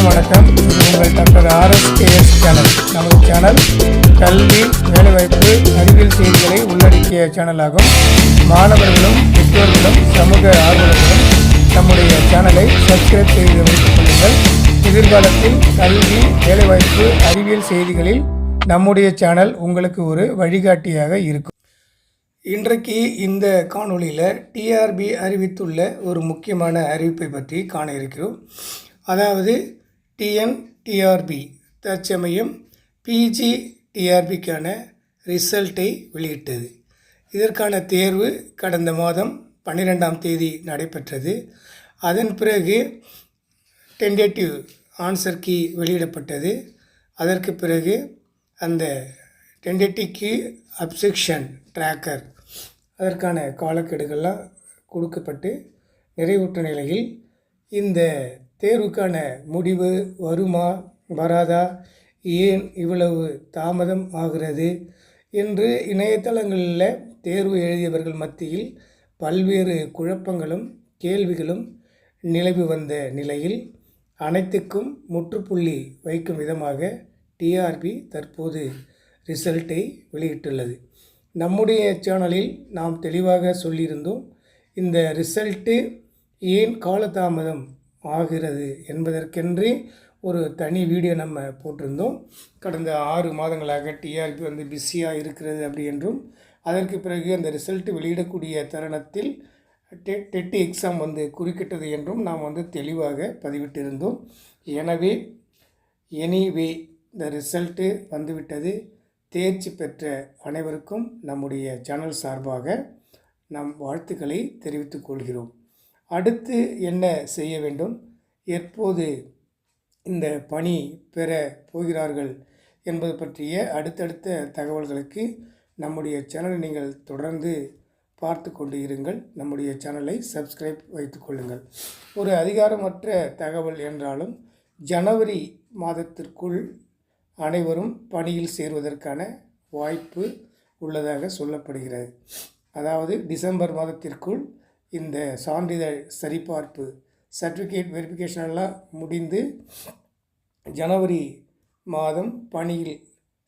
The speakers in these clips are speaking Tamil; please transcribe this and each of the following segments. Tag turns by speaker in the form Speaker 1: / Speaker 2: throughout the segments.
Speaker 1: அனைவருக்கும் வணக்கம். உங்கள் டாக்டர் ஆர்எஸ்கேஎஸ் சேனல் நமது சேனல் கல்வி வேலைவாய்ப்பு அறிவியல் செய்திகளை உள்ளடக்கிய சேனலாகும் மாணவர்களும் பெற்றோர்களும் சமூக ஆர்வலர்களும் நம்முடைய சேனலை சப்ஸ்கிரைப் செய்து வைத்துக் கொள்ளுங்கள். எதிர்காலத்தில் கல்வி வேலைவாய்ப்பு அறிவியல் செய்திகளில் நம்முடைய சேனல் உங்களுக்கு ஒரு வழிகாட்டியாக இருக்கும். இன்றைக்கு இந்த காணொளியில் டிஆர்பி அறிவித்துள்ள ஒரு முக்கியமான அறிவிப்பை பற்றி காண இருக்கிறோம். அதாவது டிஎன் டிஆர்பி தற்சமயம் பிஜி டிஆர்பிக்கான ரிசல்ட்டை வெளியிட்டது. இதற்கான தேர்வு கடந்த மாதம் பன்னிரெண்டாம் தேதி நடைபெற்றது. அதன் பிறகு டென்டேட்டிவ் ஆன்சர் கீ வெளியிடப்பட்டது. அதற்கு பிறகு அந்த டென்டேட்டிவ்க்கு அப்செக்ஷன் ட்ராக்கர் அதற்கான காலக்கெடுகள்லாம் கொடுக்கப்பட்டு நிறைவுற்ற நிலையில் இந்த தேர்வுக்கான முடிவு வருமா வராதா? ஏன் இவ்வளவு தாமதம் ஆகிறது? என்று இணையதளங்களில் தேர்வு எழுதியவர்கள் மத்தியில் பல்வேறு குழப்பங்களும் கேள்விகளும் நிலவி வந்த நிலையில் அனைத்துக்கும் முற்றுப்புள்ளி வைக்கும் விதமாக டிஆர்பி தற்போது ரிசல்ட்டை வெளியிட்டுள்ளது. நம்முடைய சேனலில் நாம் தெளிவாக சொல்லியிருந்தோம் இந்த ரிசல்ட்டு ஏன் காலதாமதம் ஆகிறது என்பதற்கென்றே ஒரு தனி வீடியோ நம்ம போட்டிருந்தோம். கடந்த ஆறு மாதங்களாக டிஆர்பி வந்து பிஸியாக இருக்கிறது அப்படி என்றும் அதற்கு பிறகு அந்த ரிசல்ட் வெளியிடக்கூடிய தருணத்தில் டெ டெட் எக்ஸாம் வந்து குறுக்கிட்டது என்றும் நாம் வந்து தெளிவாக பதிவிட்டிருந்தோம். எனவே எனிவே இந்த ரிசல்ட்டு வந்துவிட்டது. தேர்ச்சி பெற்ற அனைவருக்கும் நம்முடைய சேனல் சார்பாக நம் வாழ்த்துக்களை தெரிவித்துக் கொள்கிறோம். அடுத்து என்ன செய்ய வேண்டும்? எப்போது இந்த பணி பெற போகிறார்கள் என்பது பற்றிய அடுத்தடுத்த தகவல்களுக்கு நம்முடைய சேனலை நீங்கள் தொடர்ந்து பார்த்து கொண்டு இருங்கள். நம்முடைய சேனலை சப்ஸ்கிரைப் வைத்துக்கொள்ளுங்கள் ஒரு அதிகாரமற்ற தகவல் என்றாலும் ஜனவரி மாதத்திற்குள் அனைவரும் பணியில் சேருவதற்கான வாய்ப்பு உள்ளதாக சொல்லப்படுகிறது. அதாவது டிசம்பர் மாதத்திற்குள் இந்த சான்றிதழ் சரிபார்ப்பு சர்டிஃபிகேட் வெரிஃபிகேஷன் எல்லாம் முடிந்து ஜனவரி மாதம் பணியில்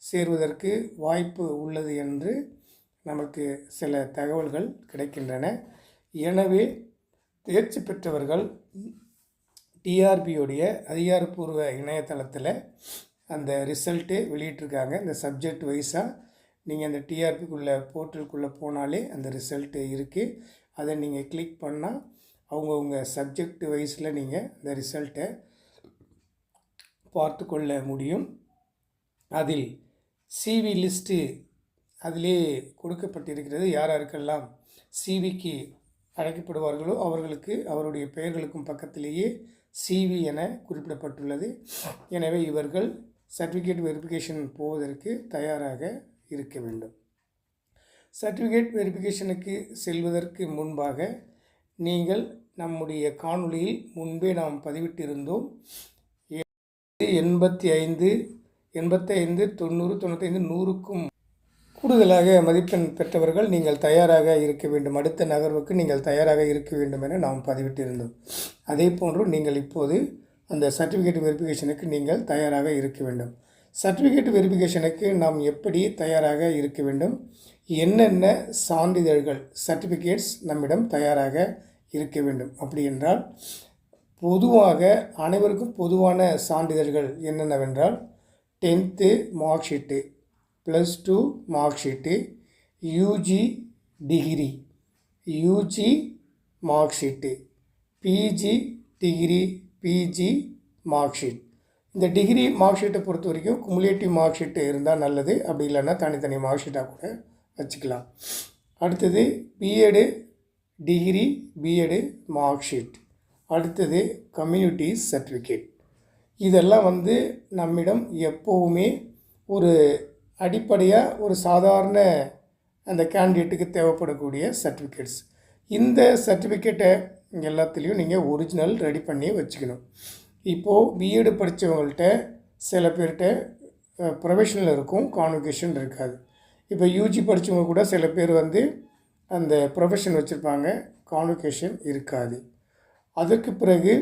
Speaker 1: சேருவதற்கு வாய்ப்பு உள்ளது என்று நமக்கு சில தகவல்கள் கிடைக்கின்றன. எனவே தேர்ச்சி பெற்றவர்கள் டிஆர்பியோடைய அதிகாரப்பூர்வ இணையதளத்தில் அந்த ரிசல்ட்டு வெளியிட்டிருக்காங்க. இந்த சப்ஜெக்ட் வைஸாக நீங்கள் அந்த டிஆர்பிக்குள்ளே போர்ட்டலுக்குள்ளே போனாலே அந்த ரிசல்ட்டு இருக்குது அதை நீங்கள் கிளிக் பண்ணால் அவங்கவுங்க சப்ஜெக்ட் வைஸில் நீங்கள் அந்த ரிசல்ட்டை பார்த்து கொள்ள முடியும். அதில் சிவி லிஸ்ட்டு அதிலே கொடுக்கப்பட்டிருக்கிறது. யார் யாருக்கெல்லாம் சிவிக்கு அழைக்கப்படுவார்களோ அவர்களுக்கு அவருடைய பெயர்களுக்கும் பக்கத்திலேயே சிவி என குறிப்பிடப்பட்டுள்ளது. எனவே இவர்கள் சர்டிஃபிகேட் வெரிஃபிகேஷன் போவதற்கு தயாராக இருக்க வேண்டும். சர்டிஃபிகேட் வெரிஃபிகேஷனுக்கு செல்வதற்கு முன்பாக நீங்கள் நம்முடைய காணொளியில் முன்பே நாம் பதிவிட்டிருந்தோம். எண்பத்தி ஐந்து எண்பத்தைந்து தொண்ணூறு தொண்ணூத்தைந்து நூறுக்கும் கூடுதலாக மதிப்பெண் பெற்றவர்கள் நீங்கள் தயாராக இருக்க வேண்டும். அடுத்த நகர்வுக்கு நீங்கள் தயாராக இருக்க வேண்டும் என நாம் பதிவிட்டிருந்தோம். அதே போன்று நீங்கள் இப்போது அந்த சர்டிஃபிகேட் வெரிஃபிகேஷனுக்கு நீங்கள் தயாராக இருக்க வேண்டும். சர்டிஃபிகேட் வெரிஃபிகேஷனுக்கு நாம் எப்படி தயாராக இருக்க வேண்டும்? என்னென்ன சான்றிதழ்கள் சர்டிஃபிகேட்ஸ் நம்மிடம் தயாராக இருக்க வேண்டும்? அப்படி என்றால் பொதுவாக அனைவருக்கும் பொதுவான சான்றிதழ்கள் என்னென்னவென்றால் tenth mark sheet plus two mark sheet UG degree UG mark sheet PG degree PG mark sheet இந்த டிகிரி மார்க் ஷீட்டை பொறுத்த வரைக்கும் குமுலேட்டிவ் மார்க் ஷீட்டு இருந்தால் நல்லது. அப்படி இல்லைன்னா தனித்தனி மார்க் ஷீட்டாக கூட வச்சுக்கலாம். அடுத்தது BEd degree BEd mark sheet அடுத்தது கம்யூனிட்டி சர்டிஃபிகேட் இதெல்லாம் வந்து நம்மிடம் எப்போவுமே ஒரு அடிப்படையாக ஒரு சாதாரண அந்த கேண்டிடேட்டுக்கு தேவைப்படக்கூடிய சர்டிஃபிகேட்ஸ் இந்த சர்டிஃபிகேட்டை எல்லாத்துலேயும் நீங்கள் ஒரிஜினல் ரெடி பண்ணி வச்சுக்கணும். இப்போது பிஎட் படித்தவங்கள்ட்ட சில பேர்கிட்ட ப்ரொஃபஷனல் இருக்கும் கான்வொகேஷன் இருக்காது. இப்போ யூஜி படித்தவங்க கூட சில பேர் வந்து அந்த ப்ரொஃபஷன் வச்சுருப்பாங்க கான்வொகேஷன் இருக்காது. அதற்கு பிறகு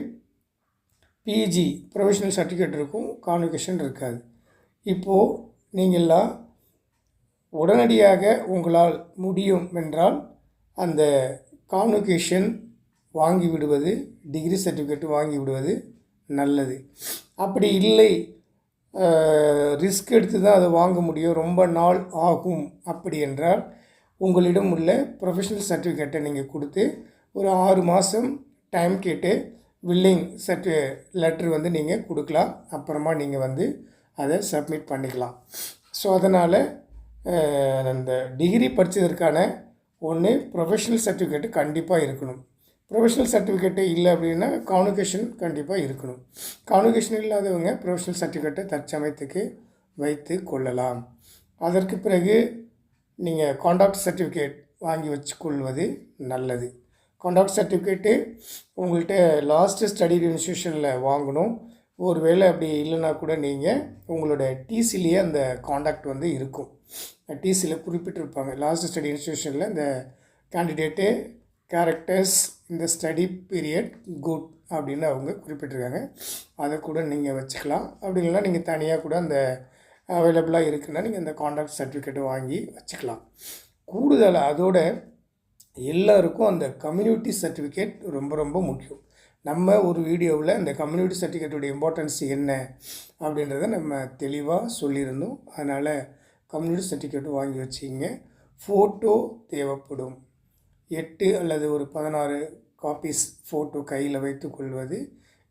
Speaker 1: பிஜி ப்ரொஃபஷனல் சர்டிஃபிகேட் இருக்கும் கான்வெகேஷன் இருக்காது. இப்போது நீங்கள்லாம் உடனடியாக உங்களால் முடியும் என்றால் அந்த கான்வொகேஷன் வாங்கி விடுவது டிகிரி சர்டிஃபிகேட் வாங்கி விடுவது நல்லது. அப்படி இல்லை ரிஸ்க் எடுத்து தான் அதை வாங்க முடியும். ரொம்ப நாள் ஆகும் அப்படி என்றால் உங்களிடம் உள்ள ப்ரொஃபஷனல் சர்டிஃபிகேட்டை நீங்கள் கொடுத்து ஒரு ஆறு மாதம் டைம் கேட்டு வில்லிங் சர்டி லெட்ரு வந்து நீங்கள் கொடுக்கலாம். அப்புறமா நீங்கள் வந்து அதை சப்மிட் பண்ணிக்கலாம். ஸோ அதனால் அந்த டிகிரி படித்ததற்கான ஒன்று ப்ரொஃபஷனல் சர்டிஃபிகேட்டு கண்டிப்பாக இருக்கணும். ப்ரொஃபஷனல் சர்டிஃபிகேட்டே இல்லை அப்படின்னா கான்வொகேஷன் கண்டிப்பாக இருக்கணும். கான்வொகேஷன் இல்லாதவங்க ப்ரொஃபஷனல் சர்டிஃபிகேட்டை தற்சமயத்துக்கு வைத்து கொள்ளலாம். அதற்கு பிறகு நீங்கள் காண்டாக்ட் சர்டிஃபிகேட் வாங்கி வச்சுக்கொள்வது நல்லது. கான்டாக்ட் சர்டிஃபிகேட்டு உங்கள்கிட்ட லாஸ்ட்டு ஸ்டடி இன்ஸ்டியூஷனில் வாங்கணும். ஒரு வேளை அப்படி இல்லைன்னா கூட நீங்கள் உங்களோட டிசிலேயே அந்த காண்டாக்ட் வந்து இருக்கும். டிசியில் குறிப்பிட்டிருப்பாங்க. லாஸ்ட் ஸ்டடி இன்ஸ்டியூஷனில் இந்த கேண்டிடேட்டு கேரக்டர்ஸ் இந்த ஸ்டடி பீரியட் குட் அப்படின்னு அவங்க குறிப்பிட்டிருக்காங்க. அதை கூட நீங்கள் வச்சுக்கலாம். அப்படி இல்லைன்னா நீங்கள் தனியாக கூட அந்த அவைலபிளாக இருக்குன்னா நீங்கள் அந்த காண்டாக்ட் சர்டிஃபிகேட்டை வாங்கி வச்சுக்கலாம். கூடுதல் அதோட எல்லாருக்கும் அந்த கம்யூனிட்டி சர்டிஃபிகேட் ரொம்ப ரொம்ப முக்கியம். நம்ம ஒரு வீடியோவில் அந்த கம்யூனிட்டி சர்டிஃபிகேட்டுடைய இம்பார்ட்டன்ஸ் என்ன அப்படின்றத நம்ம தெளிவாக சொல்லியிருந்தோம். அதனால் கம்யூனிட்டி சர்டிஃபிகேட் வாங்கி வச்சிங்க ஃபோட்டோ தேவைப்படும். எட்டு அல்லது ஒரு பதினாறு காப்பீஸ் ஃபோட்டோ கையில் வைத்து கொள்வது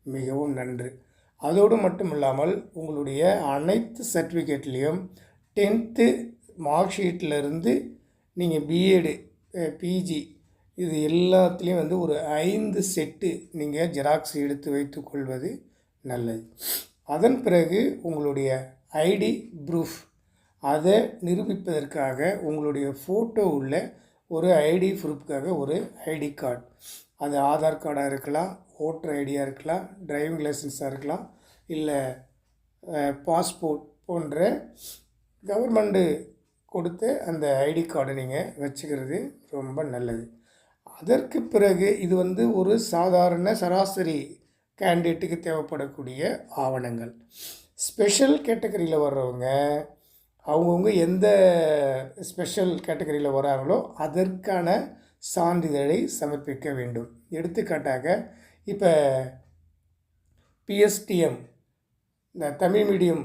Speaker 1: மிகவும் நன்று. அதோடு மட்டும் இல்லாமல் உங்களுடைய அனைத்து சர்டிஃபிகேட்லேயும் டென்த்து மார்க் ஷீட்டிலேருந்து நீங்கள் பிஎடு பிஜி இது எல்லாத்துலேயும் வந்து ஒரு ஐந்து செட்டு நீங்கள் ஜெராக்ஸ் எடுத்து வைத்து கொள்வது நல்லது. அதன் பிறகு உங்களுடைய ஐடி ப்ரூஃப் அதை நிரூபிப்பதற்காக உங்களுடைய ஃபோட்டோ உள்ள ஒரு ஐடி ப்ரூஃப்காக ஒரு ஐடி கார்டு. அது ஆதார் கார்டாக இருக்கலாம் ஓட்டர் ஐடியாக இருக்கலாம் டிரைவிங் லைசன்ஸாக இருக்கலாம் இல்லை பாஸ்போர்ட் போன்ற கவர்மெண்ட்டு கொடுத்து அந்த ஐடி கார்டை நீங்கள் வச்சுக்கிறது ரொம்ப நல்லது. அதற்கு பிறகு இது வந்து ஒரு சாதாரண சராசரி கேண்டிடேட்டுக்கு தேவைப்படக்கூடிய ஆவணங்கள். ஸ்பெஷல் கேட்டகரியில் வர்றவங்க அவங்கவுங்க எந்த ஸ்பெஷல் கேட்டகரியில் வராங்களோ அதற்கான சான்றிதழை சமர்ப்பிக்க வேண்டும். எடுத்துக்காட்டாக இப்போ பிஎஸ்டிஎம் இந்த தமிழ் மீடியம்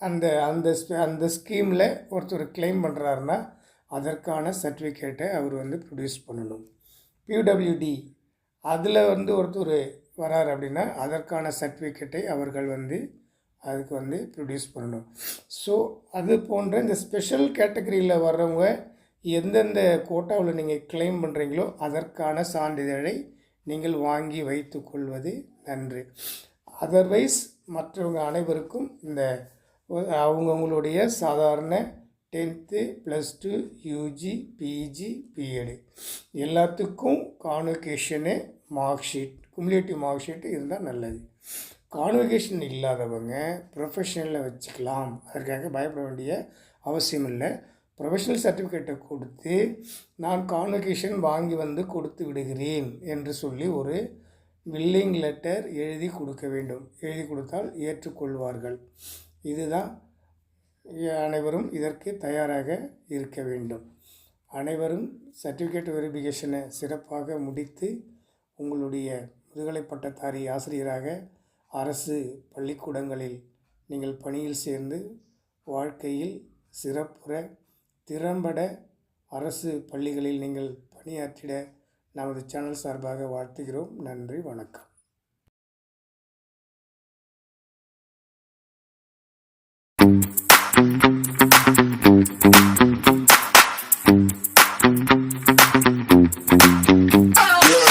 Speaker 1: அந்த அந்த அந்த ஸ்கீமில் ஒருத்தர் கிளைம் பண்ணுறாருன்னா அதற்கான சர்டிஃபிகேட்டை அவர் வந்து ப்ரொடியூஸ் பண்ணணும். பியூடபிள்யூடி அதில் வந்து ஒருத்தர் வரார் அப்படின்னா அதற்கான சர்டிஃபிகேட்டை அவர்கள் வந்து அதுக்கு வந்து ப்ரொடியூஸ் பண்ணணும். ஸோ அது போன்ற இந்த ஸ்பெஷல் கேட்டகரியில் வர்றவங்க எந்தெந்த கோட்டாவில் நீங்கள் கிளைம் பண்ணுறீங்களோ அதற்கான சான்றிதழை நீங்கள் வாங்கி வைத்து கொள்வது நன்று. அதர்வைஸ் மற்றவங்க அனைவருக்கும் இந்த அவங்கவுங்களுடைய சாதாரண tenth plus two UG PG BEd எல்லாத்துக்கும் convocation mark sheet cumulative mark sheet இருந்தால் நல்லது. கான்வெகேஷன் இல்லாதவங்க ப்ரொஃபஷனலில் வச்சுக்கலாம். அதற்காக பயப்பட வேண்டிய அவசியம் இல்லை. ப்ரொஃபஷனல் சர்டிஃபிகேட்டை கொடுத்து நான் கான்வெகேஷன் வாங்கி வந்து கொடுத்து விடுகிறேன் என்று சொல்லி ஒரு வில்லிங் லெட்டர் எழுதி கொடுக்க வேண்டும். எழுதி கொடுத்தால் ஏற்றுக்கொள்வார்கள். இதுதான் அனைவரும் இதற்கு தயாராக இருக்க வேண்டும். அனைவரும் சர்டிஃபிகேட் வெரிஃபிகேஷனை சிறப்பாக முடித்து உங்களுடைய முதுகலை பட்டதாரி ஆசிரியராக அரசு பள்ளிக்கூடங்களில் நீங்கள் பணியில் சேர்ந்து வாழ்க்கையில் சிறப்புற திறம்பட அரசு பள்ளிகளில் நீங்கள் பணியாற்றிட நமது சேனல் சார்பாக வாழ்த்துகிறோம். நன்றி வணக்கம்.